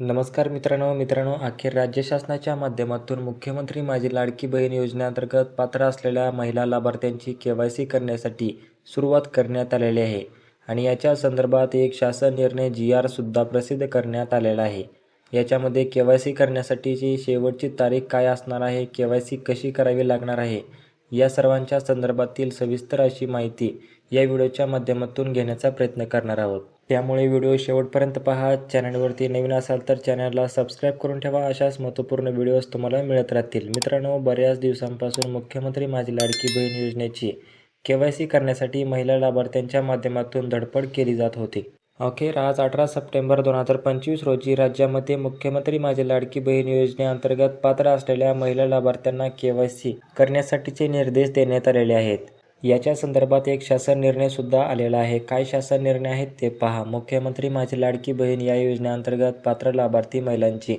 नमस्कार मित्रांनो मित्रांनो अखेर राज्य शासनाच्या माध्यमातून मुख्यमंत्री माझी लाडकी बहीण योजनेअंतर्गत पात्र असलेल्या महिला लाभार्थ्यांची के वाय सी करण्यासाठी सुरुवात करण्यात आलेली आहे आणि याच्या संदर्भात एक शासन निर्णय जी आरसुद्धा प्रसिद्ध करण्यात आलेला आहे. याच्यामध्ये के वाय सी करण्यासाठीची शेवटची तारीख काय असणार आहे के वाय सी कशी करावी लागणार आहे या सर्वांच्या संदर्भातील सविस्तर अशी माहिती या व्हिडिओच्या माध्यमातून घेण्याचा प्रयत्न करणार आहोत. त्यामुळे व्हिडिओ शेवटपर्यंत पहा. चॅनलवरती नवीन असाल तर चॅनलला सबस्क्राईब करून ठेवा. अशाच महत्त्वपूर्ण व्हिडिओज तुम्हाला मिळत राहतील. मित्रांनो बऱ्याच दिवसांपासून मुख्यमंत्री माझी लाडकी बहीण योजनेची के वाय सी करण्यासाठी महिला लाभार्थ्यांच्या माध्यमातून धडपड केली जात होती. अखेर आज अठरा सप्टेंबर दोन हजार पंचवीस रोजी राज्यामध्ये मुख्यमंत्री माझी लाडकी बहीण योजनेअंतर्गत पात्र असलेल्या महिला लाभार्थ्यांना के वाय सी करण्यासाठीचे निर्देश देण्यात आलेले आहेत. याच्या संदर्भात एक शासन निर्णय सुद्धा आलेला आहे. काय शासन निर्णय आहेत ते पहा. मुख्यमंत्री माझी लाडकी बहीण या योजनेअंतर्गत पात्र लाभार्थी महिलांची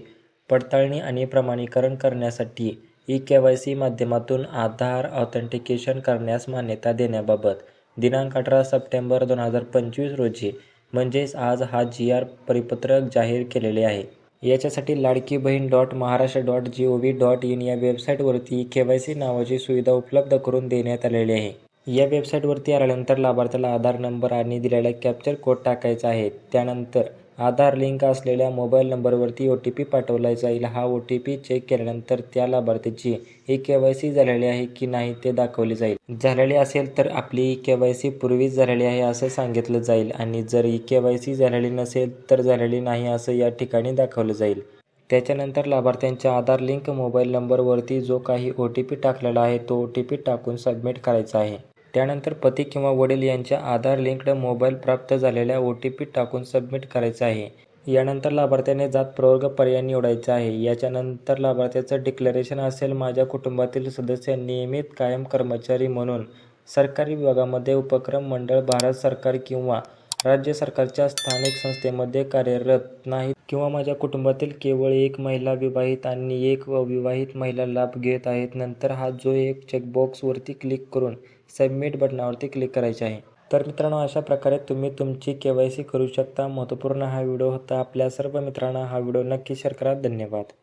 पडताळणी आणि प्रमाणीकरण करण्यासाठी ई के वाय सी माध्यमातून आधार ऑथेंटिकेशन करण्यास मान्यता देण्याबाबत दिनांक अठरा सप्टेंबर दोन हजार पंचवीस रोजी म्हणजेच आज हा जी आर परिपत्रक जाहीर केलेले आहे. याच्यासाठी Ladki Bahin dot Maharashtra dot G O V dot in या वेबसाईटवरती के वाय सी नावाची सुविधा उपलब्ध करून देण्यात आलेली आहे. या वेबसाईटवरती आल्यानंतर लाभार्थ्याला आधार नंबर आणि दिलेला कॅप्चर कोड टाकायचा आहे. त्यानंतर आधार लिंक असलेल्या मोबाईल नंबरवरती ओ टी पी पाठवला जाईल. हा ओ टी पी चेक केल्यानंतर त्या लाभार्थीची ई के वाय सी झालेली आहे की नाही ते दाखवले जाईल. झालेली असेल तर आपली ई के वाय सी पूर्वीच झालेली आहे असं सांगितलं जाईल आणि जर ई के वाय सी झालेली नसेल तर झालेली नाही असं या ठिकाणी दाखवलं जाईल. त्याच्यानंतर लाभार्थ्यांच्या आधार लिंक मोबाईल नंबरवरती जो काही ओ टी पी टाकलेला आहे तो ओ टी पी टाकून सबमिट करायचा आहे. त्यानंतर पती किंवा वडील यांच्या आधार लिंक्ड मोबाईल प्राप्त झालेल्या ओ टी पी टाकून सबमिट करायचं आहे. यानंतर लाभार्थ्याने जात प्रवर्ग पर्याय निवडायचा आहे. याच्यानंतर लाभार्थ्याचं डिक्लेरेशन असेल माझ्या कुटुंबातील सदस्य नियमित कायम कर्मचारी म्हणून सरकारी विभागामध्ये उपक्रम मंडळ भारत सरकार किंवा राज्य सरकारच्या स्थानिक संस्थेमध्ये कार्यरत नाहीत किंवा माझ्या कुटुंबातील केवळ एक महिला विवाहित आणि एक अविवाहित महिला लाभ घेत आहेत. नंतर हा जो एक चेकबॉक्सवरती क्लिक करून सबमिट बटनावरती क्लिक करायचे आहे. तर मित्रांनो अशा प्रकारे तुम्ही तुमची के वाय सी करू शकता. महत्त्वपूर्ण हा व्हिडिओ होता. आपल्या सर्व मित्रांना हा व्हिडिओ नक्की शेअर करा. धन्यवाद.